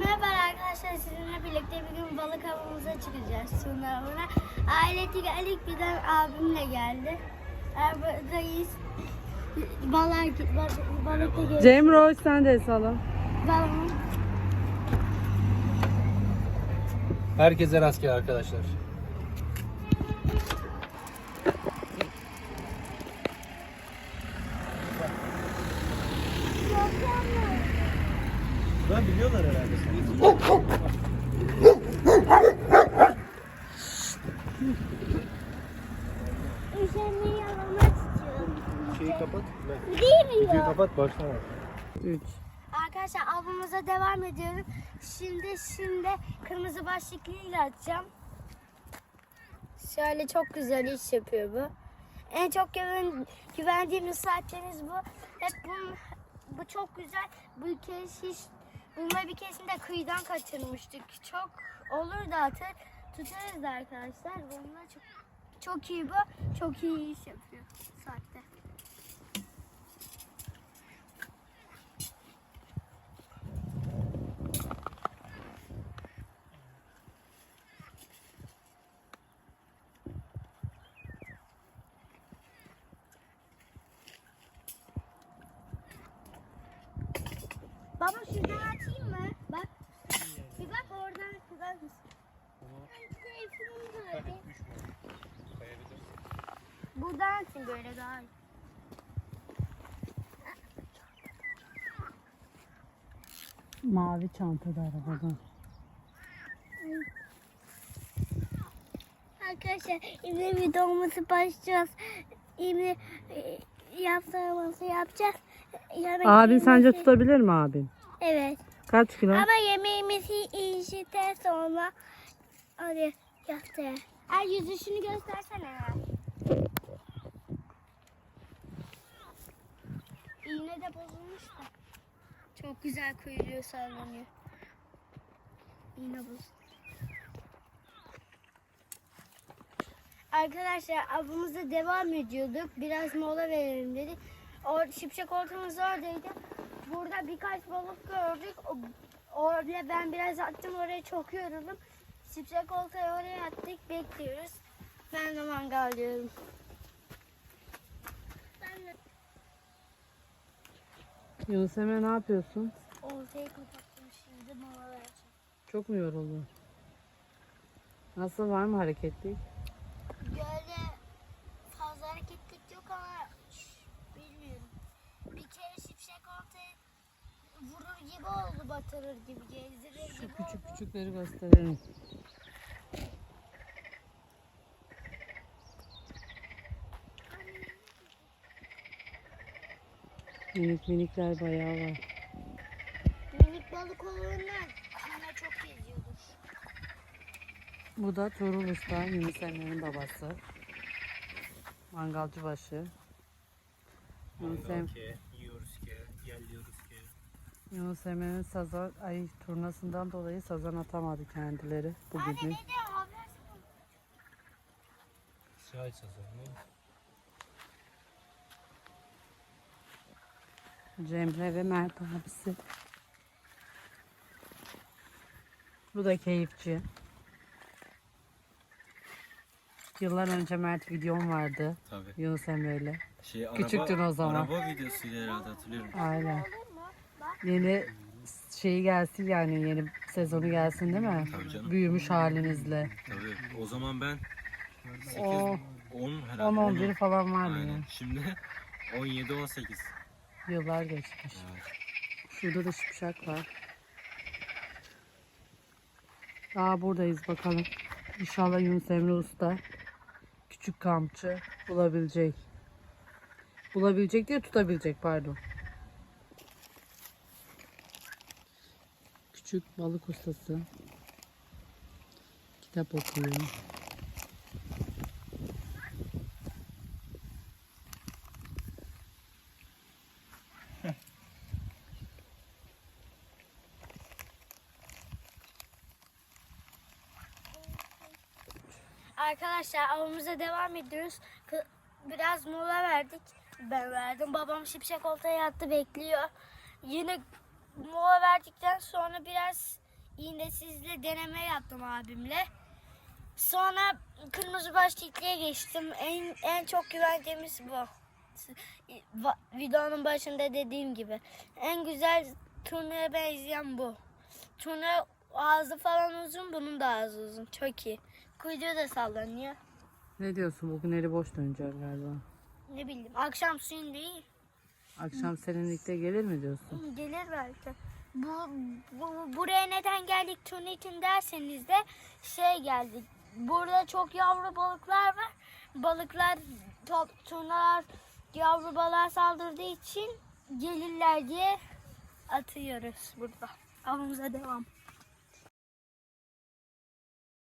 Merhaba arkadaşlar sizinle birlikte bir gün balık avımıza çıkacağız sınavına. Aileti geldik birden abimle geldi. Buradayız. Balık, balık, balıkta görüşürüz. Cemroş sen de el salla. Balon. Herkese rastgele arkadaşlar. Ben biliyorlar herhalde Üşenmeyi yalamak istiyorum. Şeyi kapat. Değil mi kapat başlama. 3. Arkadaşlar avımıza devam ediyoruz. Şimdi şimdi kırmızı başlıklıyla atacağım. Şöyle çok güzel iş yapıyor bu. En çok güven, güvendiğimiz saatlerimiz bu. Hep bu, bu çok güzel. Bu kez hiç bununla bir keresinde kıyıdan kaçırmıştık. Çok olur da atır. Tutarız da arkadaşlar. Bununla çok çok iyi bu. Çok iyi iş yapıyor saatte. Baba şuradan atayım mı? Bak. Bir bak oradan kızar mısın? Buradan atın böyle daha iyi. Mavi çantada arabadan. Arkadaşlar şimdi videomuzu başlayacağız. Şimdi e, yaptığımızı yapacağız. Yemek Abin sence yemesi- tutabilir mi abin? Evet. Kaç kilo? Ama yemeğimizi yiyişten sonra hadi yatıyor. Ay yüzüşünü göstersene. İğne de bozulmuş da. Çok güzel kuyruğu sallanıyor. İğne bozuldu. Arkadaşlar avımıza devam ediyorduk. Biraz mola verelim dedik. O şipşak ortamız oradaydı. Burada birkaç balık gördük. O- Orada ben biraz attım oraya çok yoruldum. Şipşak oltayı oraya attık bekliyoruz. Ben de mangal diyorum. De Yunus Emre ne yapıyorsun? oltayı kapattım şimdi mola vereceğim. Çok mu yoruldun? Nasıl var mı hareketlik? Gölde fazla hareketlik yok ama bilmiyorum. Bir kere şipşak oltayı vurur gibi oldu batırır gibi gezdirir Şu gibi küçük oldu. küçükleri gösterelim. Minik minikler bayağı var. Minik balık olduğundan kıyma çok geziyordur. Bu da Tuğrul Usta, Yunus Emre'nin babası. Mangalcı başı. Yunus, em Ke, yiyoruz ke, geliyoruz ke. Yunus Emre'nin sazan, ay turnasından dolayı sazan atamadı kendileri bugün. Anne ne haber Şahit sazan ne? Cemre ve Mert abisi. Bu da keyifçi. Yıllar önce Mert videom vardı. Tabii. Yunus Emre ile. Şey, Küçüktün o zaman. Araba videosuydu herhalde hatırlıyorum. Aynen. Yeni şeyi gelsin yani yeni sezonu gelsin değil mi? Tabii canım. Büyümüş halinizle. Tabii. O zaman ben 8, O 10 herhalde. 10-11 falan vardı Aynen. yani. Şimdi 17, 18. Yıllar geçmiş. Şurada da şipşak var. Daha buradayız bakalım. İnşallah Yunus Emre Usta küçük kampçı bulabilecek. Bulabilecek diye tutabilecek pardon. Küçük balık ustası. Kitap okuyor. Arkadaşlar avımıza devam ediyoruz. Biraz mola verdik. Ben verdim. Babam şipşak oltaya attı bekliyor. Yine mola verdikten sonra biraz yine sizle deneme yaptım abimle. Sonra kırmızı başlıklıya geçtim. En, en çok güvendiğimiz bu. Videonun başında dediğim gibi. En güzel turnaya benzeyen bu. Turna ağzı falan uzun, bunun da ağzı uzun. Çok iyi. Kuyruğu da sallanıyor. Ne diyorsun? Bugün eli boş döneceğiz galiba. Ne bileyim. Akşam suyun değil. Akşam serinlikte gelir mi diyorsun? Gelir belki. Bu, bu buraya neden geldik için derseniz de şey geldik. Burada çok yavru balıklar var. Balıklar top turnalar yavru balığa saldırdığı için gelirler diye atıyoruz burada. Avımıza devam.